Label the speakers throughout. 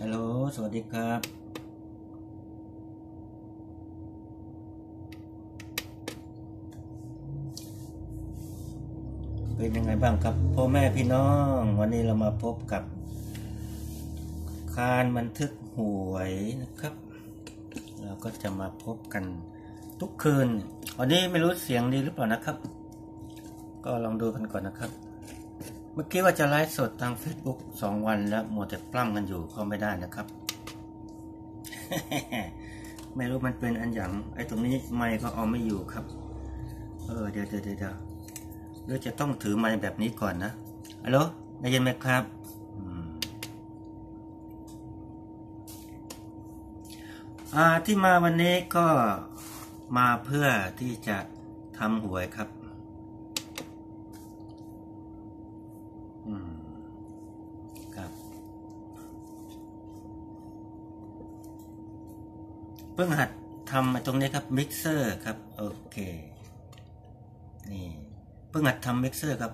Speaker 1: ฮัลโหล สวัสดีครับ เป็นยังไงบ้างครับ พ่อแม่พี่น้อง วันนี้เรามาพบกับ คารบันทึกหวยนะครับ เราก็จะมาพบกันทุกคืน วันนี้ไม่รู้เสียงดีหรือเปล่านะครับ ก็ลองดูกันก่อนนะครับ เมื่อกี้ว่าจะไลฟ์สดทาง Facebook สองวันแล้วมัวแต่ปล้ำกันอยู่ก็ไม่ได้นะครับ ไม่รู้มันเป็นอันอย่างไอ้ตรงนี้ไมค์ก็เอาไม่อยู่ครับ เออเดี๋ยวเดี๋ยวเดี๋ยวเดี๋ยวหรือจะต้องถือไมค์แบบนี้ก่อนนะฮัลโหลได้ยินไหมครับอ่าที่มาวันนี้ก็มาเพื่อที่จะทำหวยครับ อืมครับ เพิ่งหัดทำตรงนี้ครับมิกเซอร์ครับโอเคนี่เพิ่งหัดทำมิกเซอร์ครับ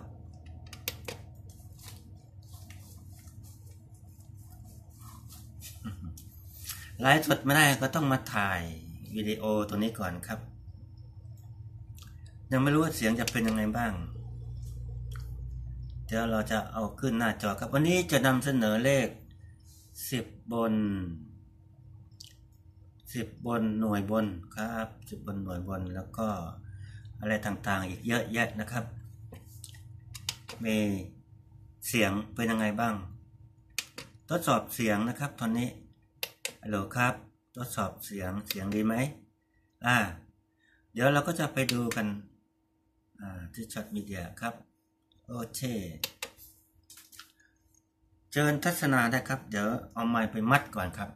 Speaker 1: ไลฟ์สดไม่ได้ก็ต้องมาถ่ายวิดีโอตัวนี้ก่อนครับ ยังไม่รู้ว่าเสียงจะเป็นยังไงบ้าง เดี๋ยวเราจะเอาขึ้นหน้าจอครับ วันนี้จะนำเสนอเลขสิบบน สิบบนหน่วยบนครับสิบบนหน่วยบนแล้วก็อะไรต่างๆ อีกเยอะแยะนะครับ มีเสียงเป็นยังไงบ้าง ทดสอบเสียงนะครับ ตอนนี้ฮัลโหลครับ ทดสอบเสียงเสียงดีไหมอ่า เดี๋ยวเราก็จะไปดูกันอ่าที่ช็อตมีเดียครับโอเคเชิญทัศนาได้ครับ เดี๋ยวเอาไม้ไปมัดก่อนครับ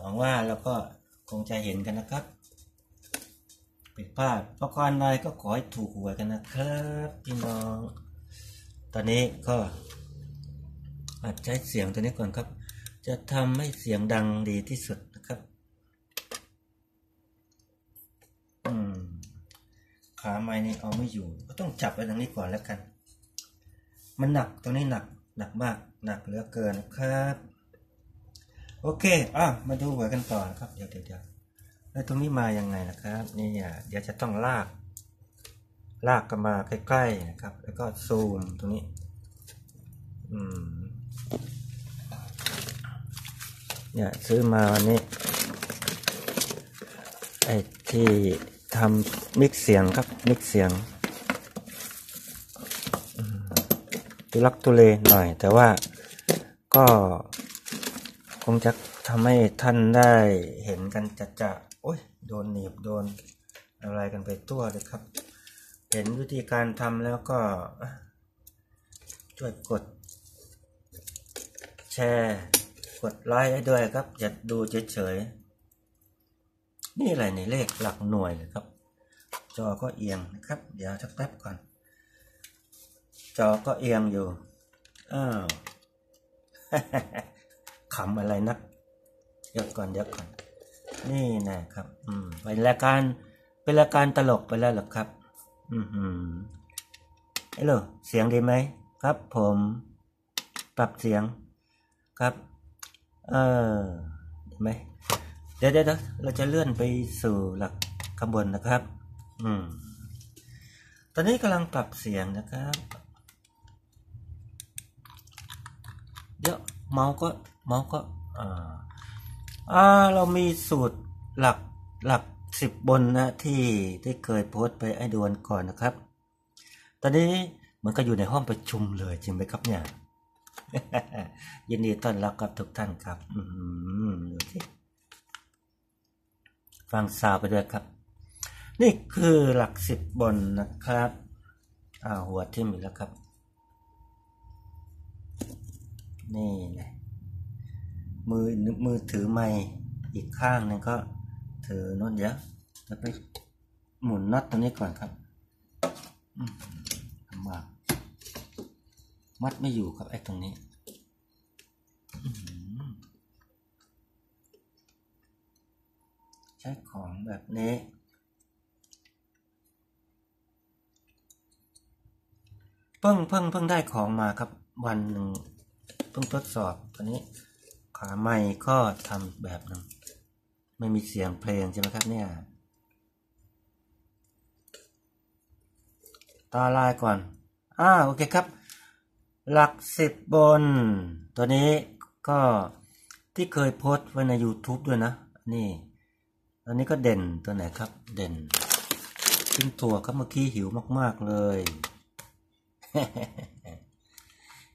Speaker 1: หวังว่าเราก็คงจะเห็นกันนะครับผิดพลาดประการใดก็ขอให้ถูกหวยกันนะครับพี่น้อง ตอนนี้ก็อาจใช้เสียงตัวนี้ก่อนครับ จะทำให้เสียงดังดีที่สุดนะครับอืมขาไม้นี่เอาไม่อยู่ ก็ต้องจับไว้ตรงนี้ก่อนแล้วกัน มันหนักตรงนี้หนักหนักมาก หนักเหลือเกินครับ โอเค อะ มาดูหัวกันต่อนะครับ เดี๋ยวเดี๋ยวเดี๋ยวแล้วตรงนี้มายังไงนะครับ นี่อะเดี๋ยวจะต้องลาก ลากกันมาใกล้ๆนะครับ แล้วก็ซูมตรงนี้ อืม เนี่ยซื้อมาวันนี้ ไอ้ที่ทำมิกเสียงครับ มิกเสียงตุลักตุเลหน่อย แต่ว่าก็ คงจะทำให้ท่านได้เห็นกันจะจะโอ้ยโดนหนีบโดนอะไรกันไปตัวเลยครับ เห็นวิธีการทำแล้วก็ช่วยกด แชร์กดไลค์ให้ด้วยครับ อย่าดูเฉยๆนี่อะไรในเลขหลักหน่วยเลยครับ จอก็เอียงนะครับ เดี๋ยวสักแป๊บก่อน จอก็เอียงอยู่อ้าว ขำอะไรนักเดี๋ยวก่อนเดี๋ยวก่อน นี่นะครับ อืมเป็นรายการเป็นรายการตลกไปแล้วหรอครับ อืมอืมฮัลโหลเสียงดีไหมครับ ผมปรับเสียงครับ เออเห็นไหมเดี๋ยวเดี๋ยวเราจะเลื่อนไปสู่หลักขบวนนะครับ อืม ตอนนี้กำลังปรับเสียงนะครับ เดี๋ยวเมาส์ก็ เมาส์ก็อ่าอ่าเรามีสูตรหลักหลักสิบบนนะที่ที่เคยโพสต์ไปไอ้ดวนก่อนนะครับ ตอนนี้มันก็อยู่ในห้องประชุมเลยจริงไหมครับเนี่ยยินดีต้อนรับกับทุกท่านครับ อืมดูสิฟังซาวไปด้วยครับ นี่คือหลักสิบบนนะครับอ่าหัวทิ่มอีกแล้วครับ นี่นะ มือมือถือไม้อีกข้างหนึงก็ถือโน้นเดี๋ยวจะไปหมุนน็อตตรงนี้ก่อนครับอืมลำบากมัดไม่อยู่ครับไอ้ตรงนี้ใช้ของแบบนี้เพิ่งเพิ่งเพิ่งได้ของมาครับ วันหนึ่งเพิ่งทดสอบตอนนี้ ขาใหม่ก็ทำแบบนึงไม่มีเสียงเพลงใช่ไหมครับเนี่ยตาลายก่อน อ่าโอเคครับ หลักสิบบน ตัวนี้ก็ที่เคยโพสต์ไว้ใน YouTube ด้วยนะ นี่ อันนี้ก็เด่นตัวไหนครับ เด่นกินถั่วครับเมื่อกี้หิวมาก ๆ เลย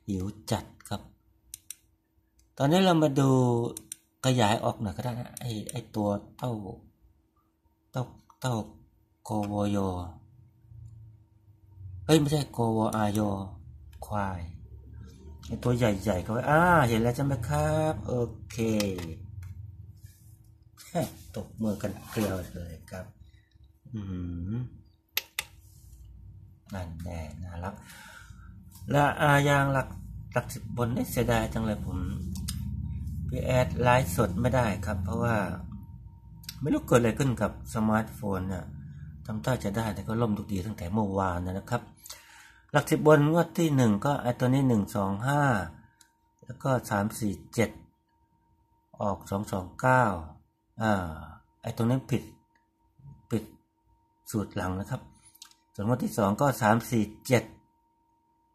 Speaker 1: หิวจัด ตอนนี้เรามาดูขยายออกหน่อยก็ได้นะไอไอตัวเต้าเต้าเต้าโกโวโยเอ้ยไม่ใช่โกโวอาโยควายไอตัวใหญ่ๆก็ไว้อ่าเห็นแล้วใช่ไหมครับ โอเคตบมือกันเกลียวเลยครับ อืมนั่นแน่น่ารักและอายางหลักหลักสิบบนนี่เสียดายจังเลยผม พี่แอดไลฟ์สดไม่ได้ครับ เพราะว่า ไม่รู้เกิดอะไรขึ้นกับสมาร์ทโฟนเนี่ยทำท่าจะได้แต่ก็ล่มทุกทีตั้งแต่เมื่อวานนะครับ หลักสิบบนงวดที่หนึ่งก็ไอตัวนี้หนึ่งสองห้าแล้วก็สามสี่เจ็ดออกสองสองเก้าอ่าไอตรงนั้ผิดผิดสูตรหลังนะครับ ส่วนงวดที่สองก็สามสี่เจ็ด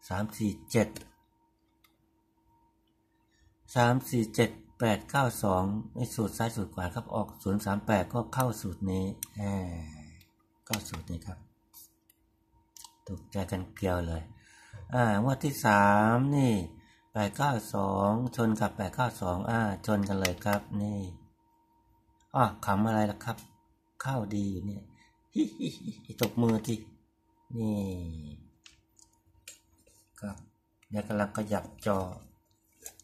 Speaker 1: สามสี่เจ็ดสามสี่เจ็ด แปดเก้าสองในสูตรซ้ายสูตรขวาครับออกศูนย์สามแปดก็เข้าสูตรนี้เข้าสูตรนี้ครับ ถูกใจกันเกลียวเลยอ่างวดที่สามนี่แปดเก้าสองชนกับแปดเก้าสองอ่าชนกันเลยครับนี่อ๋อขำอะไรล่ะครับ เข้าดีอยู่เนี่ยฮิฮิตบมือที่นี่ ครับเดี๋ยวกำลังขยับจอ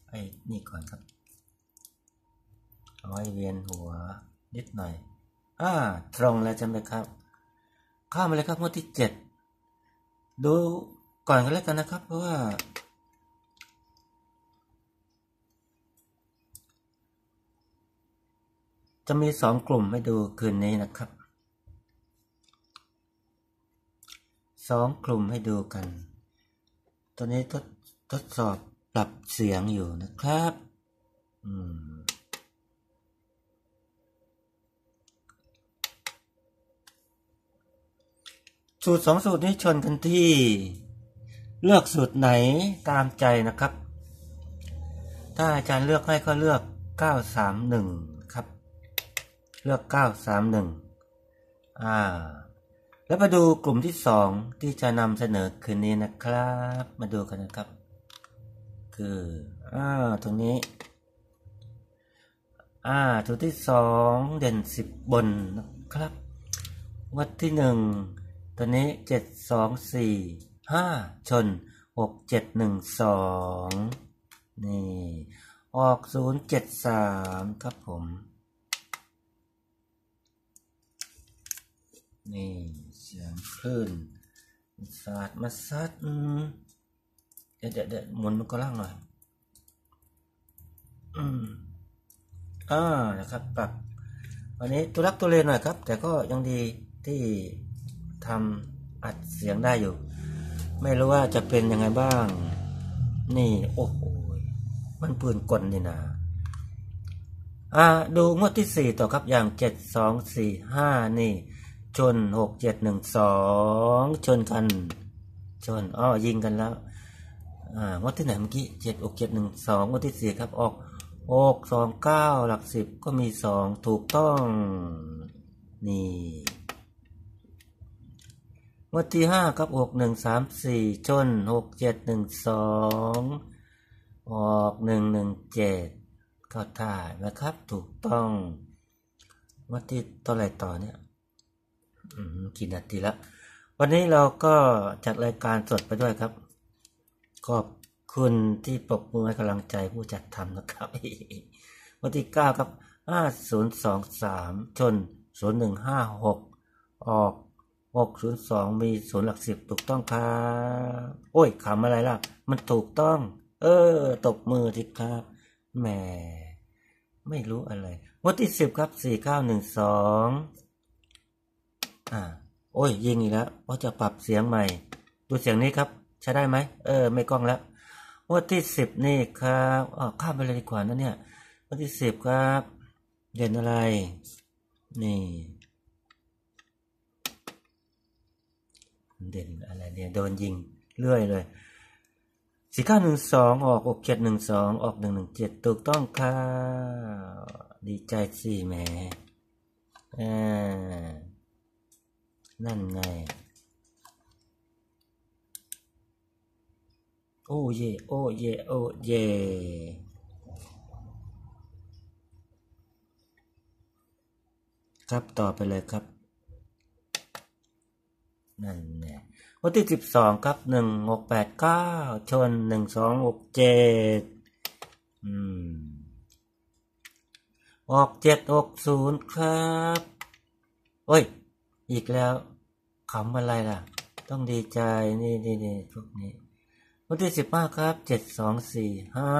Speaker 1: ไอ้นี่ก่อนครับ เอาไว้เวียนหัวนิดหน่อยอ่าตรงแล้วใช่ไหมครับ ข้ามาเลยครับงวดที่เจ็ดดูก่อนกันแล้วกันนะครับ เพราะว่า จะมีสองกลุ่มให้ดูคืนนี้นะครับสองกลุ่มให้ดูกันตัวนี้ทดทดสอบปรับเสียงอยู่นะครับ อืม สูตรสองสูตรนี้ชนกันที่ เลือกสูตรไหนตามใจนะครับ ถ้าอาจารย์เลือกให้ก็เลือก 931 ครับ เลือก 931 อ่า แล้วมาดูกลุ่มที่สองที่จะนำเสนอคืนนี้นะครับ มาดูกันนะครับ คืออ่าตรงนี้อ่าตัวที่สองเด่นสิบบนนะครับ วัดที่หนึ่ง ตัวนี้เจ็ดสองสี่ห้าชนหกเจ็ดหนึ่งสองนี่ ออกศูนย์เจ็ดสามครับผม นี่เสียงคลื่นสาดมาซัดเดี๋ยวเดี๋ยวเดี๋ยวหมุนมันก็ล่างหน่อย อืมอ่านะครับปรับวันนี้ตัวรักตัวเลนหน่อยครับ แต่ก็ยังดีที่ ทำอัดเสียงได้อยู่ ไม่รู้ว่าจะเป็นยังไงบ้าง นี่โอ้โหมันปืนกลนี่นะอ่าดูงวดที่สี่ต่อครับอย่างเจ็ดสองสี่ห้านี่ ชนหกเจ็ดหนึ่งสองชนกัน ชนอ้อยิงกันแล้ว อ่างวดที่ไหนเมื่อกี้เจ็ดอกเจ็ดหนึ่งสองงวดที่สี่ครับออกอกสองเก้าหลักสิบก็มีสองถูกต้อง นี่ วัดที่ห้าครับหกหนึ่งสามสี่ชนหกเจ็ดหนึ่งสองออกหนึ่งหนึ่งเจ็ดก็ถ่ายนะครับถูกต้องงวดที่ต่อไรต่อเนี่ยกี่นาทีละ วันนี้เราก็จัดรายการสดไปด้วยครับ ขอบคุณที่ปรบมือให้กำลังใจผู้จัดทำนะครับวันที่เก้าครับห้าศูนย์สองสามชนศูนย์หนึ่งห้าหกออก หกศูนย์สองมีศูนย์หลักสิบถูกต้องครับ โอ้ยขำอะไรล่ะ มันถูกต้อง เออ ตบมือทีครับ แหม ไม่รู้อะไรวันที่สิบครับ สี่เก้าหนึ่งสองอ่า โอ้ย ยิงอีกแล้วว่าจะปรับเสียงใหม่ ดูเสียงนี้ครับ ใช้ได้ไหม เออ ไม่กล้องแล้ววันที่สิบนี่ครับอ๋อข้ามไปเลยดีกว่านะเนี่ยวันที่สิบครับ เด่นอะไร นี่ เด่นอะไรเนี่ยโดนยิงเรื่อยเลยสี่เก้าหนึ่งสองออกอกเจ็ดหนึ่งสองออกหนึ่งหนึ่งเจ็ดถูกต้องค่ะดีใจสิแหมอ่านั่นไง โอ้เย โอ้เย โอ้เยครับต่อไปเลยครับ นั่นแหละวันที่สิบสองครับหนึ่งหกแปดเก้าชนหนึ่งสองหกเจ็ดอืมออกเจ็ดหกศูนย์ครับ โอ้ย อีกแล้วขำอะไรล่ะ ต้องดีใจนี่นี่นี่พวกนี้ วันที่สิบห้าครับเจ็ดสองสี่ห้า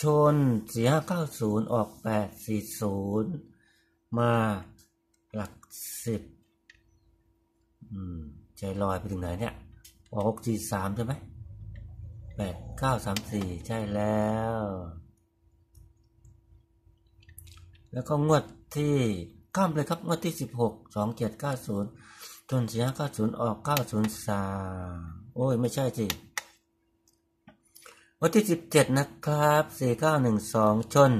Speaker 1: ชนสี่ห้าเก้าศูนย์ออกแปดสี่ศูนย์มาหลักสิบ อืมใจลอยไปถึงไหนเนี่ยออกหกสี่สามใช่ไหมแปดเก้าสามสี่ใช่แล้ว แล้วก็งวดที่ข้ามเลยครับ งวดที่สิบหกสองเจ็ดเก้าศูนย์จนสี่ห้าเก้าศูนย์ออกเก้าศูนย์สามโอ้ย ไม่ใช่สิวันที่สิบเจ็ดนะครับสี่เก้าหนึ่งสองชน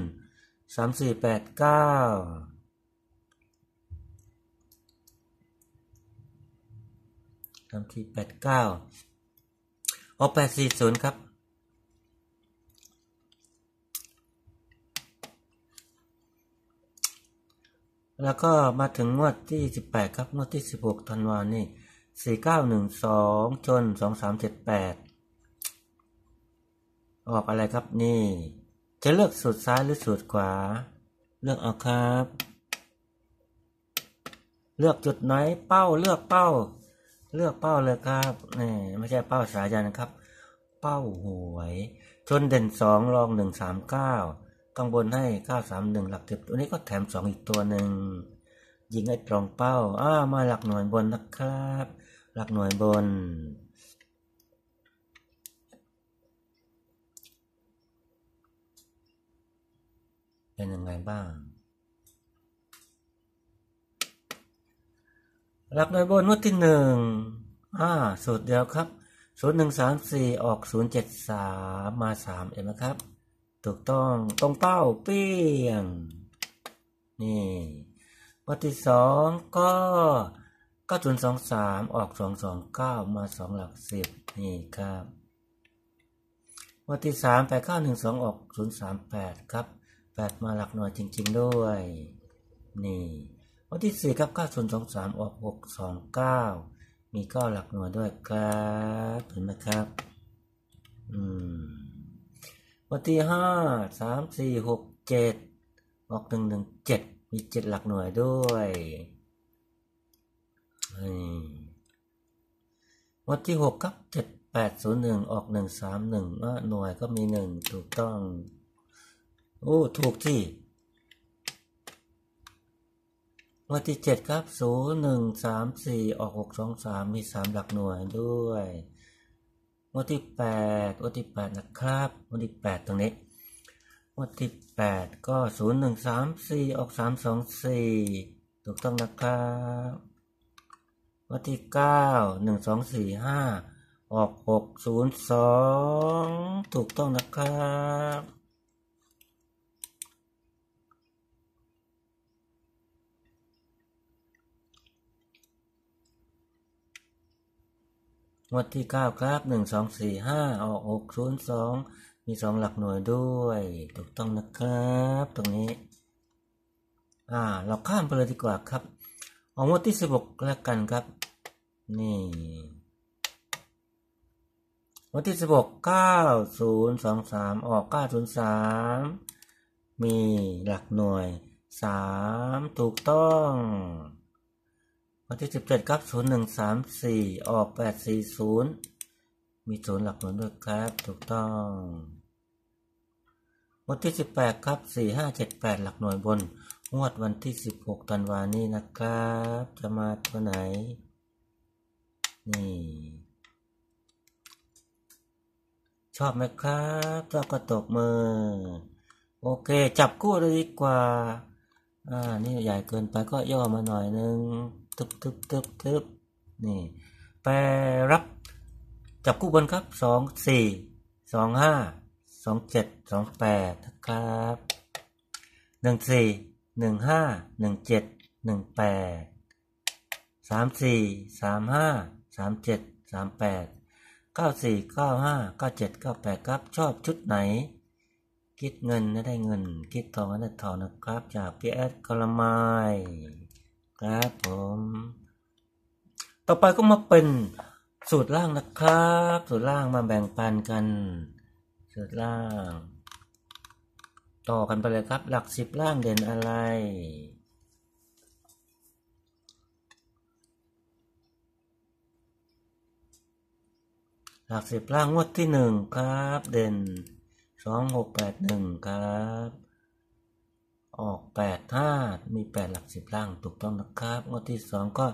Speaker 1: สามสี่แปดเก้า สามสี่แปดเก้าออกแปดสี่ศูนย์ครับ แล้วก็มาถึงงวดที่สิบแปดครับ งวดที่สิบหกธันวานี่สี่เก้าหนึ่งสองชนสองสามเจ็ดแปดออกอะไรครับนี่ จะเลือกสุดซ้ายหรือสุดขวา เลือกเอาครับ เลือกจุดไหนเป้าเลือกเป้า เลือกเป้าเลยครับนี่ไม่ใช่เป้าสายันนะครับ เป้าหวย ชนเด่นสองรองหนึ่งสามเก้าข้างบนให้เก้าสามหนึ่งหลักสิบตัวนี้ก็แถมสองอีกตัวหนึ่งยิงให้ตรงเป้าอ้ามาหลักหน่วยบนนะครับ หลักหน่วยบนเป็นยังไงบ้าง หลักหน่วยบนวดที่หนึ่งอ่าสูตรเดียวครับศูนย์หนึ่งสามสี่ออกศูนย์เจ็ดสามมาสามเห็นไหมครับ ถูกต้องตรงเป้าเปี้ยง นี่งวดที่สองก็เก้าศูนย์สองสามออกสองสองเก้ามาสองหลักสิบนี่ครับงวดที่สามแปดเก้าหนึ่งสองออกศูนย์สามแปดครับแปดมาหลักหน่วยจริง ๆ ด้วย นี่ วันที่สี่ครับเก้าศูนย์สองสามออกหกสองเก้ามีเก้าหลักหน่วยด้วยครับเห็นไหมครับ อืม วันที่ห้าสามสี่หกเจ็ดออกหนึ่งหนึ่งเจ็ดมีเจ็ดหลักหน่วยด้วยวันที่หกครับเจ็ดแปดศูนย์หนึ่งออกหนึ่งสามหนึ่งหน่วยก็มีหนึ่งถูกต้อง โอ้ ถูกที่ วันที่เจ็ดครับศูนย์หนึ่งสามสี่ออกหกสองสามมีสามหลักหน่วยด้วยวันที่แปดวันที่แปดนะครับวันที่แปดตรงนี้วันที่แปดก็ศูนย์หนึ่งสามสี่ออกสามสองสี่ถูกต้องนะครับวันที่เก้าหนึ่งสองสี่ห้าออกหกศูนย์สองถูกต้องนะครับ งวดที่เก้าครับหนึ่งสองสี่ห้าออกหกศูนย์สองมีสองหลักหน่วยด้วย ถูกต้องนะครับ ตรงนี้ อ่า เราข้ามไปเลยดีกว่าครับ เอางวดที่สิบหกแล้วกันครับ นี่วันที่สิบหกเก้าศูนย์สองสามออกเก้าศูนย์สามมีหลักหน่วยสามถูกต้อง วันที่สิบเจ็ดครับศูนย์หนึ่งสามสี่ออกแปดสี่ศูนย์มีศูนย์หลักหน่วยด้วยครับ ถูกต้องวันที่สิบแปดครับสี่ห้าเจ็ดแปดหลักหน่วยบน งวดวันที่สิบหกธันวานี้นะครับ จะมาตัวไหน นี่ชอบไหมครับชอบก็ตบมือ โอเค จับคู่เลยดีกว่า อ่า นี่ใหญ่เกินไปก็ย่อมาหน่อยนึง ทึบทึบทึบทึบนี่แปรรับจับคู่บนครับสองสี่สองห้าสองเจ็ดสองแปดนะครับหนึ่งสี่หนึ่งห้าหนึ่งเจ็ดหนึ่งแปดสามสี่สามห้าสามเจ็ดสามแปดเก้าสี่เก้าห้าเก้าเจ็ดเก้าแปดครับ ชอบชุดไหน คิดเงินได้เงิน คิดทองได้ทองนะครับ จากพี่แอดคาราไมายครับผม ต่อไปก็มาเป็นสูตรล่างนะครับ สูตรล่างมาแบ่งปันกัน สูตรล่าง ต่อกันไปเลยครับ หลักสิบล่างเด่นอะไรหลักสิบล่างงวดที่หนึ่งครับ เด่นสองหกแปดหนึ่งครับ ออกแปดห้ามีแปดหลักสิบล่างถูกต้องนะครับ งวดที่สองก็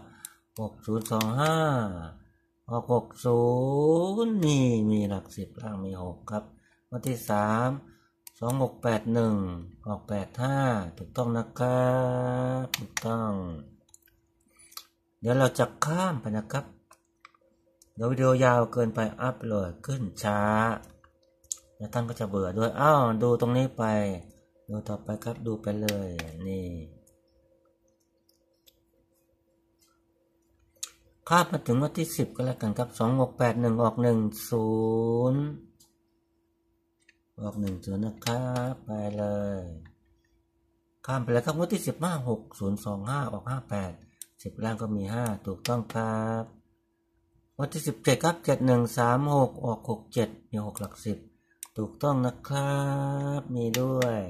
Speaker 1: หกศูนย์สองห้าออกหกศูนย์นี่มีหลักสิบล่างมีหกครับงวดที่สามสองหกแปดหนึ่งออกแปดห้าถูกต้องนะครับถูกต้อง เดี๋ยวเราจะข้ามไปนะครับเดี๋ยววิดีโอยาวเกินไปอัพโหลดขึ้นช้า แล้วท่านก็จะเบื่อด้วย อ้าว ดูตรงนี้ไป ดูต่อไปครับดูไปเลย นี่ คาดมาถึงวันที่สิบก็แล้วกันครับสองหกแปดหนึ่งออกหนึ่งศูนย์ออกหนึ่งศูนย์นะครับไปเลย ข้ามไปแล้วครับงวดที่สิบห้าหกศูนย์สองห้าออกห้าแปดสิบล่างก็มีห้าถูกต้องครับวันที่สิบเจ็ดครับเจ็ดหนึ่งสามหกออกหกเจ็ดมีหกหลักสิบถูกต้องนะครับ มีด้วย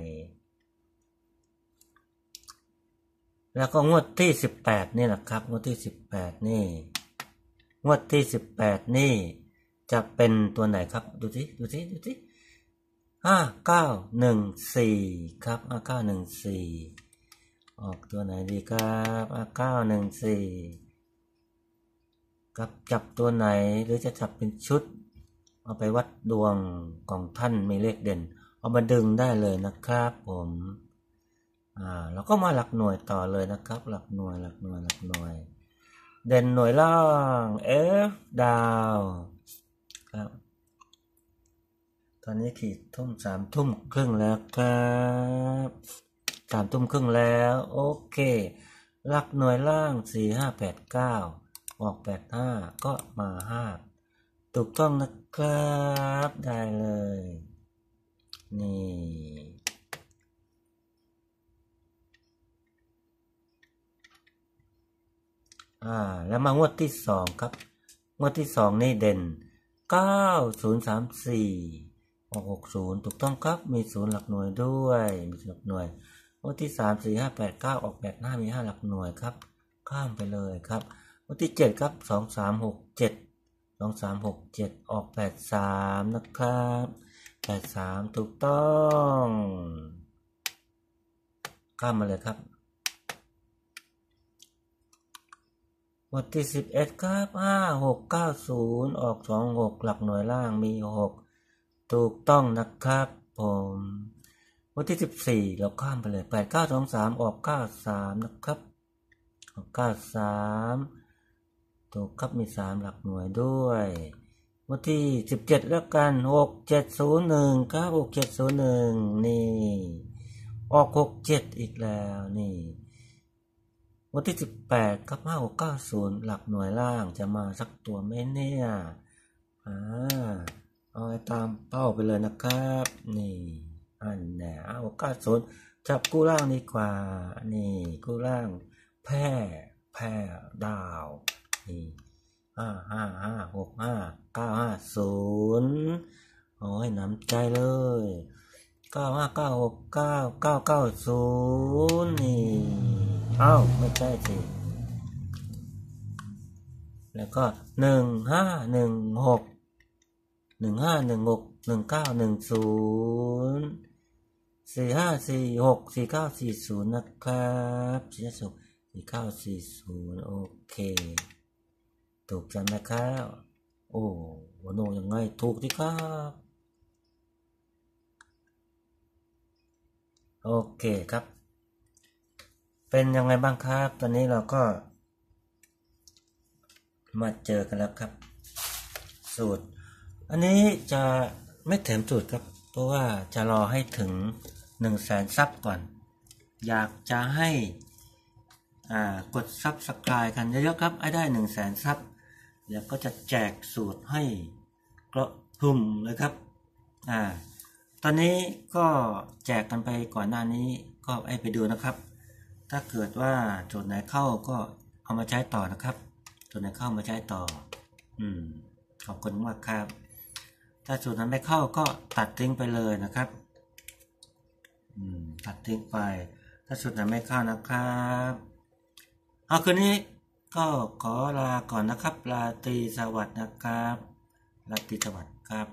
Speaker 1: แล้วก็งวดที่สิบแปดนี่แหละครับ งวดที่สิบแปดนี่ งวดที่สิบแปดนี่ จะเป็นตัวไหนครับ ดูสิดูสิดูสิห้าเก้าหนึ่งสี่ครับห้าเก้าหนึ่งสี่ออกตัวไหนดีครับห้าเก้าหนึ่งสี่กับจับตัวไหนหรือจะจับเป็นชุด เอาไปวัดดวงของท่านมีเลขเด่น เอามาดึงได้เลยนะครับผม อ่าเราก็มาหลักหน่วยต่อเลยนะครับ หลักหน่วยหลักหน่วยหลักหน่วย เด่นหน่วยล่าง F ดาวครับตอนนี้ขีดทุ่มสามทุ่มครึ่งแล้วครับสามทุ่มครึ่งแล้ว โอเคหลักหน่วยล่างสี่ห้าแปดเก้าออกแปดห้าก็มาห้าถูกต้องนะครับได้เลย นี่ อ่าแล้วมางวดที่สองครับ งวดที่สองนี่เด่นเก้าศูนย์สามสี่ออกหกศูนย์ถูกต้องครับมีศูนย์หลักหน่วยด้วย มีหลักหน่วย งวดที่สามสี่ห้าแปดเก้าออกแปดหน้ามีห้าหลักหน่วยครับ ข้ามไปเลยครับ งวดที่เจ็ดครับสองสามหกเจ็ดสองสามหกเจ็ดออกแปดสามนะครับแปดสามถูกต้อง ข้ามมาเลยครับ วันที่สิบเอ็ดครับห้าหกเก้าศูนย์ออกสองหกหลักหน่วยล่างมีหกถูกต้องนะครับผมวันที่สิบสี่เราข้ามไปเลยแปดเก้าสองสามออกเก้าสามนะครับออกเก้าสามถูกครับมีสามหลักหน่วยด้วยวันที่สิบเจ็ดแล้วกันหกเจ็ดศูนย์หนึ่งครับหกเจ็ดศูนย์หนึ่งนี่ ออกหกเจ็ดอีกแล้วนี่ วันที่สิบแปดครับห้าหกเก้าศูนย์หลักหน่วยล่างจะมาสักตัวไหมเนี่ยอ่าเอาไปตามเป้าไปเลยนะครับ นี่อันแหนห้าหกเก้าศูนย์จับกู้ล่างดีกว่า นี่ กู้ล่าง แพร่แพร่ดาว นี่ห้าห้าห้าหกห้าเก้าห้าศูนย์โอ้ยน้ำใจเลยเก้าห้าเก้าหกเก้าเก้าเก้าศูนย์นี่ อ้าวไม่ใช่สิแล้วก็หนึ่งห้าหนึ่งหกหนึ่งห้าหนึ่งหกหนึ่งเก้าหนึ่งศูนย์สี่ห้าสี่หกสี่เก้าสี่ศูนย์นะครับสี่สุสี่เก้าสี่ศูนย์โอเค ถูกจังนะครับ โอ้วันโนยังไงถูกที่ครับ โอเคครับ เป็นยังไงบ้างครับ ตอนนี้เราก็ มาเจอกันแล้วครับ สูตร อันนี้จะไม่แถมสูตรครับ เพราะว่าจะรอให้ถึง1นึ่งแสนซับก่อน อยากจะให้อ่ากดซับสไครต์กันเยอะๆครับ ให้ได้1นึ่งแสนซับเดี๋ยวก็จะแจกสูตรให้กระหึ่มเลยครับ อ่า ตอนนี้ก็แจกกันไปก่อนหน้านี้ก็ให้ไปดูนะครับ ถ้าเกิดว่าจุดไหนเข้าก็เอามาใช้ต่อนะครับจุดไหนเข้ามาใช้ต่อ อืม ขอบคุณมากครับ ถ้าจุดนั้นไม่เข้าก็ตัดทิ้งไปเลยนะครับ อืม ตัดทิ้งไป ถ้าจุดไหนไม่เข้านะครับ เอาคืนนี้ก็ขอลาก่อนนะครับ ลาตรีสวัสดนะครับลาตรีสวัสดครับ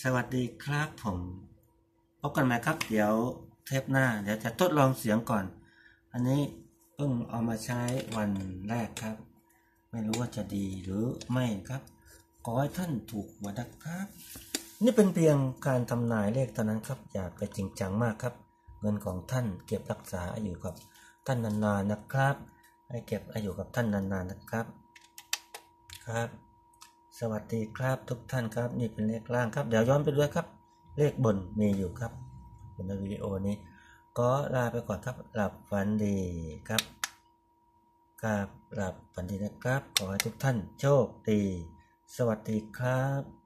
Speaker 1: สวัสดีครับผม พบกันไหมครับ เดี๋ยวเทปหน้า เดี๋ยวจะทดลองเสียงก่อน อันนี้เพิ่งเอามาใช้วันแรกครับ ไม่รู้ว่าจะดีหรือไม่ครับ ขอให้ท่านถูกหวยนะครับ นี่เป็นเพียงการทำนายเลขเท่านั้นครับ อย่าไปจริงจังมากครับ เงินของท่านเก็บรักษาอยู่กับท่านนานๆนะครับ ให้เก็บอยู่กับท่านนานๆนะครับครับ สวัสดีครับทุกท่านครับ นี่เป็นเลขล่างครับ เดี๋ยวย้อนไปด้วยครับ เลขบนมีอยู่ครับในวิดีโอนี้ ก็ลาไปก่อนครับ หลับฝันดีครับครับหลับฝันดีนะครับ ขอให้ทุกท่านโชคดี สวัสดีครับ